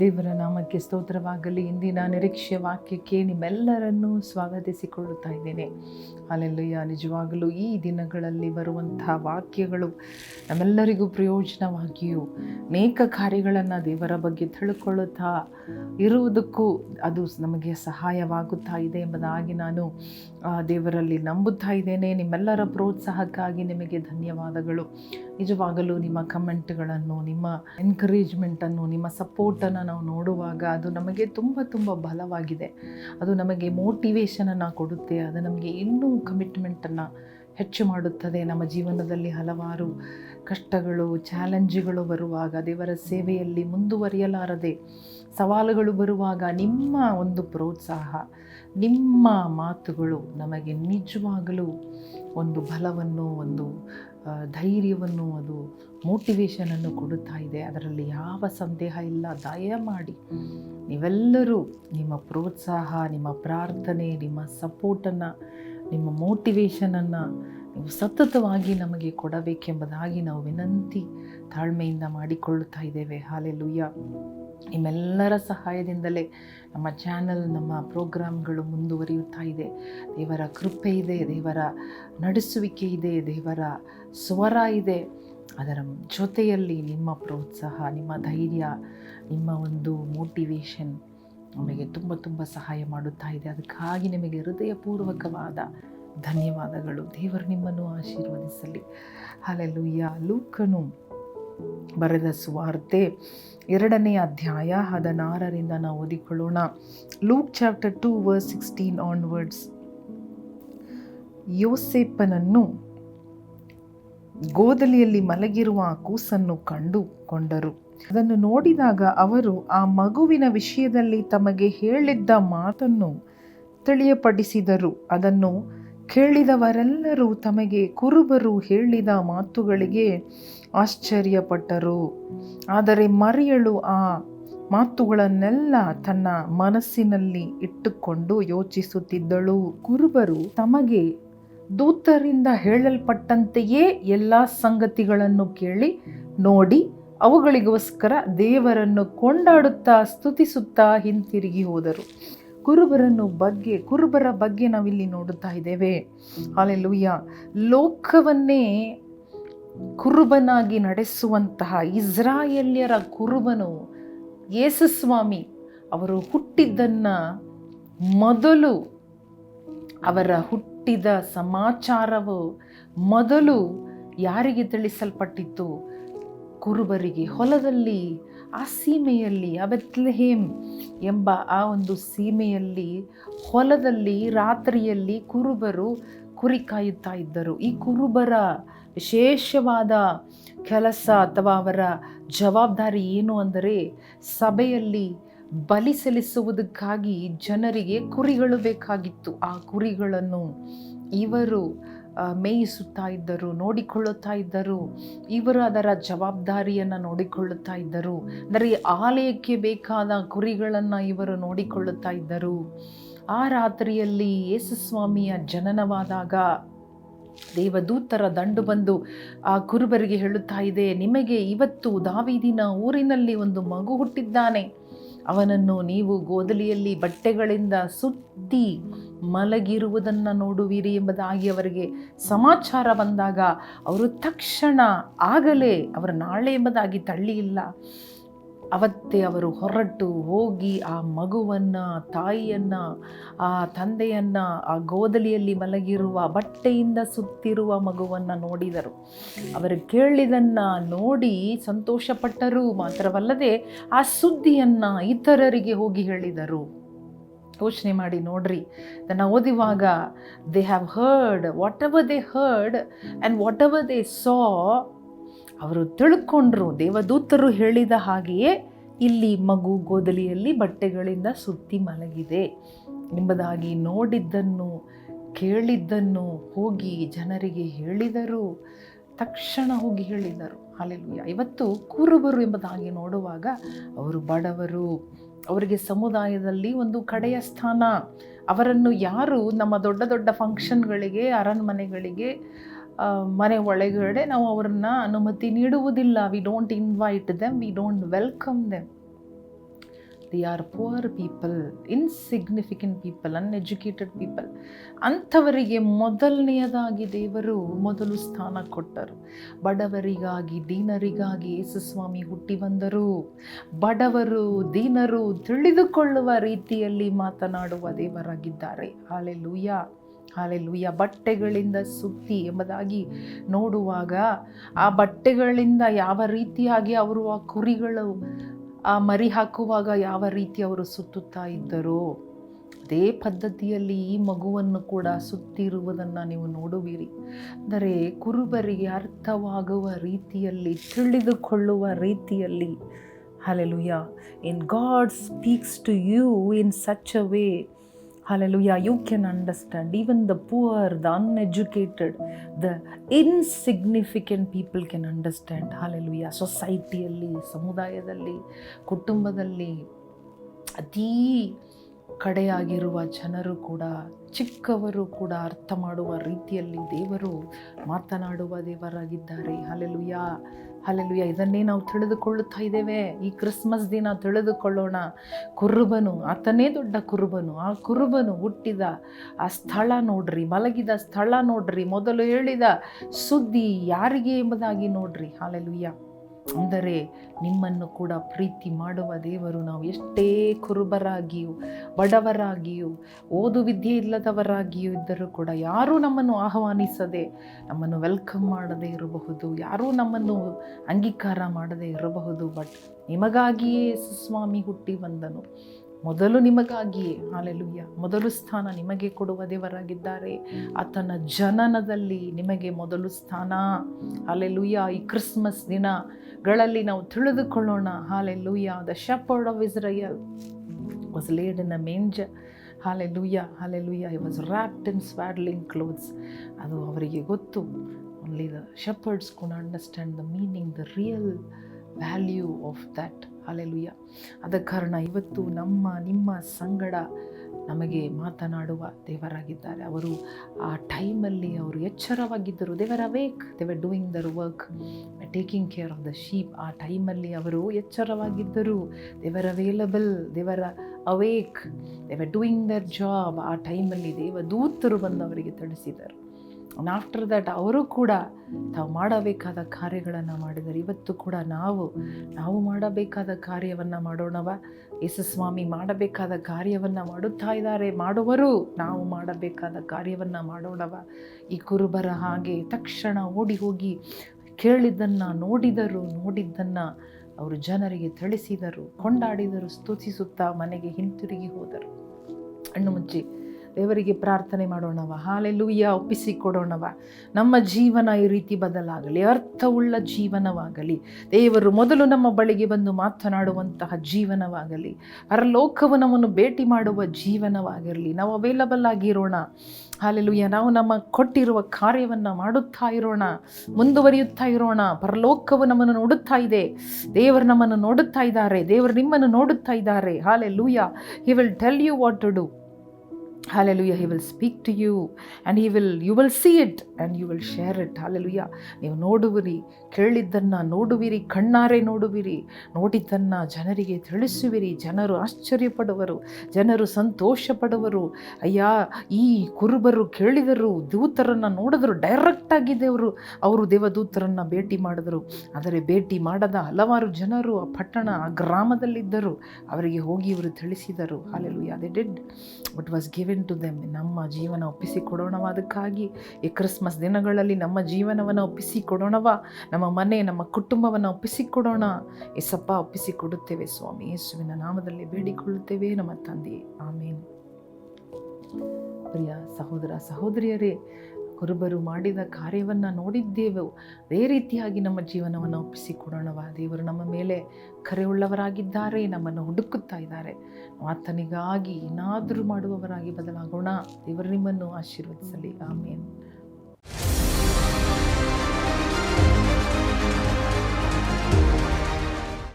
ದೇವರ ನಾಮಕ್ಕೆ ಸ್ತೋತ್ರವಾಗಲಿ. ಇಂದಿನ ನಿರೀಕ್ಷೆ ವಾಕ್ಯಕ್ಕೆ ನಿಮ್ಮೆಲ್ಲರನ್ನೂ ಸ್ವಾಗತಿಸಿಕೊಳ್ಳುತ್ತಾ ಇದ್ದೇನೆ. ಅಲ್ಲೆಲ್ಲಯ್ಯ ನಿಜವಾಗಲೂ ಈ ದಿನಗಳಲ್ಲಿ ಬರುವಂತಹ ವಾಕ್ಯಗಳು ನಮ್ಮೆಲ್ಲರಿಗೂ ಪ್ರಯೋಜನವಾಗಿಯೂ ಅನೇಕ ಕಾರ್ಯಗಳನ್ನು ದೇವರ ಬಗ್ಗೆ ತಿಳ್ಕೊಳ್ಳುತ್ತಾ ಇರುವುದಕ್ಕೂ ಅದು ನಮಗೆ ಸಹಾಯವಾಗುತ್ತಾ ಇದೆ ಎಂಬುದಾಗಿ ನಾನು ದೇವರಲ್ಲಿ ನಂಬುತ್ತಾ ಇದ್ದೇನೆ. ನಿಮ್ಮೆಲ್ಲರ ಪ್ರೋತ್ಸಾಹಕ್ಕಾಗಿ ನಿಮಗೆ ಧನ್ಯವಾದಗಳು. ನಿಜವಾಗಲೂ ನಿಮ್ಮ ಕಮೆಂಟ್ಗಳನ್ನು, ನಿಮ್ಮ ಎನ್ಕರೇಜ್ಮೆಂಟನ್ನು ನಿಮ್ಮ ಸಪೋರ್ಟನ್ನು ನಾವು ನೋಡುವಾಗ ಅದು ನಮಗೆ ತುಂಬ ತುಂಬ ಬಲವಾಗಿದೆ. ಅದು ನಮಗೆ ಮೋಟಿವೇಶನನ್ನು ಕೊಡುತ್ತೆ. ಅದು ನಮಗೆ ಇನ್ನೂ ಕಮಿಟ್ಮೆಂಟನ್ನು ಹೆಚ್ಚು ಮಾಡುತ್ತದೆ. ನಮ್ಮ ಜೀವನದಲ್ಲಿ ಹಲವಾರು ಕಷ್ಟಗಳು ಚಾಲೆಂಜ್ಗಳು ಬರುವಾಗ ದೇವರ ಸೇವೆಯಲ್ಲಿ ಮುಂದುವರಿಯಲಾರದೆ ಸವಾಲುಗಳು ಬರುವಾಗ ನಿಮ್ಮ ಒಂದು ಪ್ರೋತ್ಸಾಹ, ನಿಮ್ಮ ಮಾತುಗಳು ನಮಗೆ ನಿಜವಾಗಲೂ ಒಂದು ಬಲವನ್ನು, ಒಂದು ಧೈರ್ಯವನ್ನು, ಅದು ಮೋಟಿವೇಶನನ್ನು ಕೊಡುತ್ತಾ ಇದೆ. ಅದರಲ್ಲಿ ಯಾವ ಸಂದೇಹ ಇಲ್ಲ. ದಯಮಾಡಿ ನೀವೆಲ್ಲರೂ ನಿಮ್ಮ ಪ್ರೋತ್ಸಾಹ, ನಿಮ್ಮ ಪ್ರಾರ್ಥನೆ, ನಿಮ್ಮ ಸಪೋರ್ಟನ್ನು ನಿಮ್ಮ ಮೋಟಿವೇಶನನ್ನು ನೀವು ಸತತವಾಗಿ ನಮಗೆ ಕೊಡಬೇಕೆಂಬುದಾಗಿ ನಾವು ವಿನಂತಿ, ತಾಳ್ಮೆಯಿಂದ ಮಾಡಿಕೊಳ್ಳುತ್ತಾ ಇದ್ದೇವೆ. ಹಾಲೆಲುಯ್ಯ ನಿಮ್ಮೆಲ್ಲರ ಸಹಾಯದಿಂದಲೇ ನಮ್ಮ ಚಾನಲ್ ನಮ್ಮ ಪ್ರೋಗ್ರಾಮ್ಗಳು ಮುಂದುವರಿಯುತ್ತಾ ಇದೆ. ದೇವರ ಕೃಪೆ ಇದೆ, ದೇವರ ನಡೆಸುವಿಕೆ ಇದೆ, ದೇವರ ಸ್ವರ ಇದೆ. ಅದರ ಜೊತೆಯಲ್ಲಿ ನಿಮ್ಮ ಪ್ರೋತ್ಸಾಹ, ನಿಮ್ಮ ಧೈರ್ಯ, ನಿಮ್ಮ ಒಂದು ಮೋಟಿವೇಶನ್ ನಮಗೆ ತುಂಬ ತುಂಬ ಸಹಾಯ ಮಾಡುತ್ತಾ ಇದೆ. ಅದಕ್ಕಾಗಿ ನಿಮಗೆ ಹೃದಯಪೂರ್ವಕವಾದ ಧನ್ಯವಾದಗಳು. ದೇವರು ನಿಮ್ಮನ್ನು ಆಶೀರ್ವದಿಸಲಿ. ಹಾಲೆಲ್ಲೂಯ್ಯ ಲೂಕನು ಬರೆದ ಸುವಾರ್ತೆ ಎರಡನೇ ಅಧ್ಯಾಯ ಹದಿನಾರರಿಂದ ನಾವು ಓದಿಕೊಳ್ಳೋಣ. Luke chapter two verse sixteen onwards. ಯೋಸೇಪನನ್ನು ಗೋದಲಿಯಲ್ಲಿ ಮಲಗಿರುವ ಕೂಸನ್ನು ಕಂಡುಕೊಂಡರು ಅದನ್ನು ನೋಡಿದಾಗ ಅವರು ಆ ಮಗುವಿನ ವಿಷಯದಲ್ಲಿ ತಮಗೆ ಹೇಳಿದ್ದ ಮಾತನ್ನು ತಿಳಿಯಪಡಿಸಿದರು. ಅದನ್ನು ಕೇಳಿದವರೆಲ್ಲರೂ ತಮಗೆ ಕುರುಬರು ಹೇಳಿದ ಮಾತುಗಳಿಗೆ ಆಶ್ಚರ್ಯಪಟ್ಟರು. ಆದರೆ ಮರಿಯಳು ಆ ಮಾತುಗಳನ್ನೆಲ್ಲ ತನ್ನ ಮನಸ್ಸಿನಲ್ಲಿ ಇಟ್ಟುಕೊಂಡು ಯೋಚಿಸುತ್ತಿದ್ದಳು. ಕುರುಬರು ತಮಗೆ ದೂತರಿಂದ ಹೇಳಲ್ಪಟ್ಟಂತೆಯೇ ಎಲ್ಲ ಸಂಗತಿಗಳನ್ನು ಕೇಳಿ ನೋಡಿ, ಅವುಗಳಿಗೋಸ್ಕರ ದೇವರನ್ನು ಕೊಂಡಾಡುತ್ತಾ ಸ್ತುತಿಸುತ್ತಾ ಹಿಂತಿರುಗಿ ಹೋದರು. ಕುರುಬರನ್ನು ಬಗ್ಗೆ, ಕುರುಬರ ಬಗ್ಗೆ ನಾವಿಲ್ಲಿ ನೋಡುತ್ತಾ ಇದ್ದೇವೆ. ಅಲ್ಲೆಲ್ಲೂಯ್ಯ ಲೋಕವನ್ನೇ ಕುರುಬನಾಗಿ ನಡೆಸುವಂತಹ ಇಸ್ರಾಯೇಲ್ಯರ ಕುರುಬನು ಯೇಸುಸ್ವಾಮಿ ಅವರು ಹುಟ್ಟಿದ್ದನ್ನು ಮೊದಲು ಅವರ ಹುಟ್ಟಿದ ಸಮಾಚಾರವು ಮೊದಲು ಯಾರಿಗೆ ತಿಳಿಸಲ್ಪಟ್ಟಿತ್ತು? ಕುರುಬರಿಗೆ. ಹೊಲದಲ್ಲಿ ಆ ಸೀಮೆಯಲ್ಲಿ ಅಬೆತ್ಲೆಹೇಮ್ ಎಂಬ ಆ ಒಂದು ಸೀಮೆಯಲ್ಲಿ ಹೊಲದಲ್ಲಿ ರಾತ್ರಿಯಲ್ಲಿ ಕುರುಬರು ಕುರಿ ಕಾಯುತ್ತಾ ಇದ್ದರು. ಈ ಕುರುಬರ ವಿಶೇಷವಾದ ಕೆಲಸ ಅಥವಾ ಅವರ ಜವಾಬ್ದಾರಿ ಏನು ಅಂದರೆ ಸಭೆಯಲ್ಲಿ ಬಲಿ ಸಲ್ಲಿಸುವುದಕ್ಕಾಗಿ ಜನರಿಗೆ ಕುರಿಗಳು ಬೇಕಾಗಿತ್ತು. ಆ ಕುರಿಗಳನ್ನು ಇವರು ಆ, ಮೇಯಿಸುತ್ತಾ ಇದ್ದರು, ನೋಡಿಕೊಳ್ಳುತ್ತಾ ಇದ್ದರು, ಇವರು ಅದರ ಜವಾಬ್ದಾರಿಯನ್ನು ನೋಡಿಕೊಳ್ಳುತ್ತಾ ಇದ್ದರು. ಅಂದರೆ ಆಲಯಕ್ಕೆ ಬೇಕಾದ ಕುರಿಗಳನ್ನು ಇವರು ನೋಡಿಕೊಳ್ಳುತ್ತಾ ಇದ್ದರು. ಆ ರಾತ್ರಿಯಲ್ಲಿ ಯೇಸುಸ್ವಾಮಿಯ ಜನನವಾದಾಗ ದೇವದೂತರ ದಂಡು ಬಂದು ಆ ಕುರುಬರಿಗೆ ಹೇಳುತ್ತಾ ಇದೆ, ನಿಮಗೆ ಇವತ್ತು ದಾವಿದಿನ ಊರಿನಲ್ಲಿ ಒಂದು ಮಗು ಹುಟ್ಟಿದ್ದಾನೆ. ಅವನನ್ನು ನೀವು ಗೋದಲಿಯಲ್ಲಿ ಬಟ್ಟೆಗಳಿಂದ ಸುತ್ತಿ ಮಲಗಿರುವುದನ್ನು ನೋಡುವಿರಿ ಎಂಬುದಾಗಿ ಅವರಿಗೆ ಸಮಾಚಾರ ಬಂದಾಗ ಅವರು ತಕ್ಷಣ ಆಗಲೇ ಅವರ ನಾಳೆ ಎಂಬುದಾಗಿ ತಳ್ಳಿಯಿಲ್ಲ. ಅವತ್ತೇ ಅವರು ಹೊರಟು ಹೋಗಿ ಆ ಮಗುವನ್ನು, ತಾಯಿಯನ್ನು, ಆ ತಂದೆಯನ್ನು, ಆ ಗೋದಲಿಯಲ್ಲಿ ಮಲಗಿರುವ ಬಟ್ಟೆಯಿಂದ ಸುತ್ತಿರುವ ಮಗುವನ್ನು ನೋಡಿದರು. ಅವರು ಕೇಳಿದನ್ನು ನೋಡಿ ಸಂತೋಷಪಟ್ಟರು. ಮಾತ್ರವಲ್ಲದೆ ಆ ಸುದ್ದಿಯನ್ನು ಇತರರಿಗೆ ಹೋಗಿ ಹೇಳಿದರು. ಯೋಚನೆ ಮಾಡಿ ನೋಡ್ರಿ. ಅದನ್ನು ಓದಿವಾಗ they have heard whatever they heard and whatever they saw ಅವರು ತಿಳ್ಕೊಂಡ್ರು. ದೇವದೂತರು ಹೇಳಿದ ಹಾಗೆಯೇ ಇಲ್ಲಿ ಮಗು ಗೋದಲಿಯಲ್ಲಿ ಬಟ್ಟೆಗಳಿಂದ ಸುತ್ತಿ ಮಲಗಿದೆ. ಎಂಬುದಾಗಿ ನೋಡಿದ್ದನ್ನು, ಕೇಳಿದ್ದನ್ನು ಹೋಗಿ ಜನರಿಗೆ ಹೇಳಿದರು. ತಕ್ಷಣ ಹೋಗಿ ಹೇಳಿದರು. ಹಾಲೆಲುಯ್ಯ ಇವತ್ತು ಕುರುಬರು ಎಂಬುದಾಗಿ ನೋಡುವಾಗ ಅವರು ಬಡವರು. ಅವರಿಗೆ ಸಮುದಾಯದಲ್ಲಿ ಒಂದು ಕಡೆಯ ಸ್ಥಾನ. ಅವರನ್ನು ಯಾರು ನಮ್ಮ ದೊಡ್ಡ ದೊಡ್ಡ ಫಂಕ್ಷನ್ಗಳಿಗೆ ಅರಣ್ಮನೆಗಳಿಗೆ ಮನೆ ಒಳಗಡೆ ನಾವು ಅವರನ್ನು ಅನುಮತಿ ನೀಡುವುದಿಲ್ಲ. We don't invite them we don't welcome them they are poor people insignificant people uneducated people ಅಂಥವರಿಗೆ ಮೊದಲನೆಯದಾಗಿ ದೇವರು ಮೊದಲು ಸ್ಥಾನ ಕೊಟ್ಟರು. ಬಡವರಿಗಾಗಿ, ದೀನರಿಗಾಗಿ ಯೇಸುಸ್ವಾಮಿ ಹುಟ್ಟಿ ಬಂದರು. ಬಡವರು, ದೀನರು ತಿಳಿದುಕೊಳ್ಳುವ ರೀತಿಯಲ್ಲಿ ಮಾತನಾಡುವ ದೇವರಾಗಿದ್ದಾರೆ. ಹಾಲೆ ಲೂಯ ಹಾಲೆ ಲೂಯ ಬಟ್ಟೆಗಳಿಂದ ಸುತ್ತಿ ಎಂಬುದಾಗಿ ನೋಡುವಾಗ ಆ ಬಟ್ಟೆಗಳಿಂದ ಯಾವ ರೀತಿಯಾಗಿ ಅವರು ಆ ಕುರಿಗಳು ಆ ಮರಿ ಹಾಕುವಾಗ ಯಾವ ರೀತಿ ಅವರು ಸುತ್ತುತ್ತಾ ಇದ್ದರೋ, ಅದೇ ಪದ್ಧತಿಯಲ್ಲಿ ಈ ಮಗುವನ್ನು ಕೂಡ ಸುತ್ತಿರುವುದನ್ನು ನೀವು ನೋಡುವಿರಿ. ಅಂದರೆ ಕುರುಬರಿಗೆ ಅರ್ಥವಾಗುವ ರೀತಿಯಲ್ಲಿ, ತಿಳಿದುಕೊಳ್ಳುವ ರೀತಿಯಲ್ಲಿ hallelujah in God speaks to you in such a way Hallelujah. You can understand. Even the poor, the uneducated, the insignificant people can understand. Hallelujah. ಸೊಸೈಟಿಯಲ್ಲಿ ಸಮುದಾಯದಲ್ಲಿ ಕುಟುಂಬದಲ್ಲಿ ಅತೀ ಕಡೆಯಾಗಿರುವ ಜನರು ಕೂಡ, ಚಿಕ್ಕವರು ಕೂಡ ಅರ್ಥ ಮಾಡುವ ರೀತಿಯಲ್ಲಿ ದೇವರು ಮಾತನಾಡುವ ದೇವರಾಗಿದ್ದಾರೆ. ಹಲೆಲುಯ ಹಲೆಲುಯ ಇದನ್ನೇ ನಾವು ತಿಳಿದುಕೊಳ್ಳುತ್ತಾ ಇದ್ದೇವೆ. ಈ ಕ್ರಿಸ್ಮಸ್ ದಿನ ತಿಳಿದುಕೊಳ್ಳೋಣ. ಕುರುಬನು, ಆತನೇ ದೊಡ್ಡ ಕುರುಬನು. ಆ ಕುರುಬನು ಹುಟ್ಟಿದ ಆ ಸ್ಥಳ ನೋಡ್ರಿ, ಮಲಗಿದ ಸ್ಥಳ ನೋಡ್ರಿ, ಮೊದಲು ಹೇಳಿದ ಸುದ್ದಿ ಯಾರಿಗೆ ಎಂಬುದಾಗಿ ನೋಡ್ರಿ. ಹಾಲೆಲುಯ್ಯ ಅಂದರೆ ನಿಮ್ಮನ್ನು ಕೂಡ ಪ್ರೀತಿ ಮಾಡುವ ದೇವರು ನಾವು. ಎಷ್ಟೇ ಕುರುಬರಾಗಿಯೂ, ಬಡವರಾಗಿಯೂ, ಓದು ವಿದ್ಯೆ ಇಲ್ಲದವರಾಗಿಯೂ ಇದ್ದರೂ ಕೂಡ ಯಾರೂ ನಮ್ಮನ್ನು ಆಹ್ವಾನಿಸದೆ ನಮ್ಮನ್ನು ವೆಲ್ಕಮ್ ಮಾಡದೇ ಇರಬಹುದು, ಯಾರೂ ನಮ್ಮನ್ನು ಅಂಗೀಕಾರ ಮಾಡದೇ ಇರಬಹುದು. ಬಟ್ ನಿಮಗಾಗಿಯೇ ಸುಸ್ವಾಮಿ ಹುಟ್ಟಿ ಬಂದನು. ಮೊದಲು ನಿಮಗಾಗಿಯೇ, ಹಾಲೆಲುಯ್ಯ. ಮೊದಲು ಸ್ಥಾನ ನಿಮಗೆ ಕೊಡುವ ದೇವರಾಗಿದ್ದಾರೆ. ಆತನ ಜನನದಲ್ಲಿ ನಿಮಗೆ ಮೊದಲು ಸ್ಥಾನ. ಹಾಲೆಲುಯ್ಯ. ಈ ಕ್ರಿಸ್ಮಸ್ ದಿನಗಳಲ್ಲಿ ನಾವು ತಿಳಿದುಕೊಳ್ಳೋಣ. Hallelujah the shepherd of Israel was laid in a manger hallelujah I was wrapped in swaddling clothes ಅದು ಅವರಿಗೆ ಗೊತ್ತು. Only the shepherds can understand the meaning the real value of that hallelujah ಅದ ಕಾರಣ ಇವತ್ತು ನಮ್ಮ, ನಿಮ್ಮ ಸಂಗಡ ನಮಗೆ ಮಾತನಾಡುವ ದೇವರಾಗಿದ್ದಾರೆ. ಅವರು ಆ ಟೈಮಲ್ಲಿ ಅವರು ಎಚ್ಚರವಾಗಿದ್ದರು. They were awake they were doing their work taking care of the sheep ಆ ಟೈಮಲ್ಲಿ ಅವರು ಎಚ್ಚರವಾಗಿದ್ದರು. ದೇವರ್ ಅವೈಲಬಲ್ ದೇವರ awake they were doing there job ಆ ಟೈಮಲ್ಲಿ ದೇವದೂತರು ಬಂದು ಅವರಿಗೆ ತಿಳಿಸಿದರು. ಆಫ್ಟರ್ ದಟ್ ಅವರು ಕೂಡ ತಾವು ಮಾಡಬೇಕಾದ ಕಾರ್ಯಗಳನ್ನು ಮಾಡಿದರು ಇವತ್ತು ಕೂಡ ನಾವು ನಾವು ಮಾಡಬೇಕಾದ ಕಾರ್ಯವನ್ನು ಮಾಡೋಣವ. ಯೇಸುಸ್ವಾಮಿ ಮಾಡಬೇಕಾದ ಕಾರ್ಯವನ್ನು ಮಾಡುತ್ತಾ ಇದ್ದಾರೆ. ಮಾಡುವರು, ನಾವು ಮಾಡಬೇಕಾದ ಕಾರ್ಯವನ್ನು ಮಾಡೋಣವ. ಈ ಕುರುಬರ ಹಾಗೆ ತಕ್ಷಣ ಓಡಿ ಹೋಗಿ ಕೇಳಿದ್ದನ್ನು ನೋಡಿದರು. ನೋಡಿದ್ದನ್ನು ಅವರು ಜನರಿಗೆ ತಿಳಿಸಿದರು. ಕೊಂಡಾಡಿದರು. ಸ್ತುತಿಸುತ್ತಾ ಮನೆಗೆ ಹಿಂತಿರುಗಿ ಹೋದರು. ಹಣ್ಣು ಮುಚ್ಚಿ ದೇವರಿಗೆ ಪ್ರಾರ್ಥನೆ ಮಾಡೋಣವ ಒಪ್ಪಿಸಿ ಒಪ್ಪಿಸಿಕೊಡೋಣವ. ನಮ್ಮ ಜೀವನ ಈ ರೀತಿ ಬದಲಾಗಲಿ, ಅರ್ಥವುಳ್ಳ ಜೀವನವಾಗಲಿ, ದೇವರು ಮೊದಲು ನಮ್ಮ ಬಳಿಗೆ ಬಂದು ಮಾತನಾಡುವಂತಹ ಜೀವನವಾಗಲಿ, ಪರಲೋಕವು ನಮ್ಮನ್ನು ಭೇಟಿ ಮಾಡುವ ಜೀವನವಾಗಿರಲಿ, ನಾವು ಅವೈಲಬಲ್ ಆಗಿರೋಣ. ಹಾಲೆಲ್ಲೂಯ್ಯ ನಾವು ನಮ್ಮ ಕೊಟ್ಟಿರುವ ಕಾರ್ಯವನ್ನು ಮಾಡುತ್ತಾ ಇರೋಣ, ಮುಂದುವರಿಯುತ್ತಾ ಇರೋಣ. ಪರಲೋಕವು ನಮ್ಮನ್ನು ನೋಡುತ್ತಾ ಇದೆ. ದೇವರು ನಮ್ಮನ್ನು ನೋಡುತ್ತಾ ಇದ್ದಾರೆ. ದೇವರು ನಿಮ್ಮನ್ನು ನೋಡುತ್ತಾ ಇದ್ದಾರೆ. Hallelujah he will tell you what to do Hallelujah. He will speak to you and he will you will see it and you will share it hallelujah ನೀವು ನೋಡುವಿರಿ, ಕೇಳಿದ್ದನ್ನು ನೋಡುವಿರಿ, ಕಣ್ಣಾರೆ ನೋಡುವಿರಿ, ನೋಡಿದ್ದನ್ನು ಜನರಿಗೆ ತಿಳಿಸುವಿರಿ. ಜನರು ಆಶ್ಚರ್ಯಪಡುವರು, ಜನರು ಸಂತೋಷ ಪಡುವರು ಅಯ್ಯ, ಈ ಕುರುಬರು ಕೇಳಿದರು, ದೂತರನ್ನು ನೋಡಿದ್ರು ಡೈರೆಕ್ಟಾಗಿ ದೇವರು, ಅವರು ದೇವದೂತರನ್ನು ಭೇಟಿ ಮಾಡಿದರು. ಆದರೆ ಭೇಟಿ ಮಾಡದ ಹಲವಾರು ಜನರು ಆ ಪಟ್ಟಣ, ಆ ಗ್ರಾಮದಲ್ಲಿದ್ದರು. ಅವರಿಗೆ ಹೋಗಿ ಇವರು ತಿಳಿಸಿದರು. Hallelujah they did but was given to them ನಮ್ಮ ಜೀವನ ಒಪ್ಪಿಸಿಕೊಡೋಣವ ಅದಕ್ಕಾಗಿ ಈ ಕ್ರಿಸ್ಮಸ್ ದಿನಗಳಲ್ಲಿ ನಮ್ಮ ಜೀವನವನ್ನು ಒಪ್ಪಿಸಿಕೊಡೋಣವ ನಮ್ಮ ಮನೆ, ನಮ್ಮ ಕುಟುಂಬವನ್ನು ಒಪ್ಪಿಸಿಕೊಡೋಣ ಎಸಪ್ಪ ಒಪ್ಪಿಸಿಕೊಡುತ್ತೇವೆ ಸ್ವಾಮಿ, ಯೇಸುವಿನ ನಾಮದಲ್ಲಿ ಬೇಡಿಕೊಳ್ಳುತ್ತೇವೆ. ನಮ್ಮ ತಂದೆ. ಆಮೇನ್. ಪ್ರಿಯ ಸಹೋದರ, ಸಹೋದರಿಯರೇ ಕುರುಬರು ಮಾಡಿದ ಕಾರ್ಯವನ್ನು ನೋಡಿದ್ದೇವೆ. ಅದೇ ರೀತಿಯಾಗಿ ನಮ್ಮ ಜೀವನವನ್ನು ಒಪ್ಪಿಸಿಕೊಡೋಣವ ದೇವರು ನಮ್ಮ ಮೇಲೆ ಕರೆ ಕರೆಯುಳ್ಳವರಾಗಿದ್ದಾರೆ, ನಮ್ಮನ್ನು ಹುಡುಕುತ್ತಾ ಇದ್ದಾರೆ. ಆತನಿಗಾಗಿ ಏನಾದರೂ ಮಾಡುವವರಾಗಿ ಬದಲಾಗೋಣ. ದೇವರು ನಿಮ್ಮನ್ನು ಆಶೀರ್ವದಿಸಲಿ. ಆಮೇಲೆ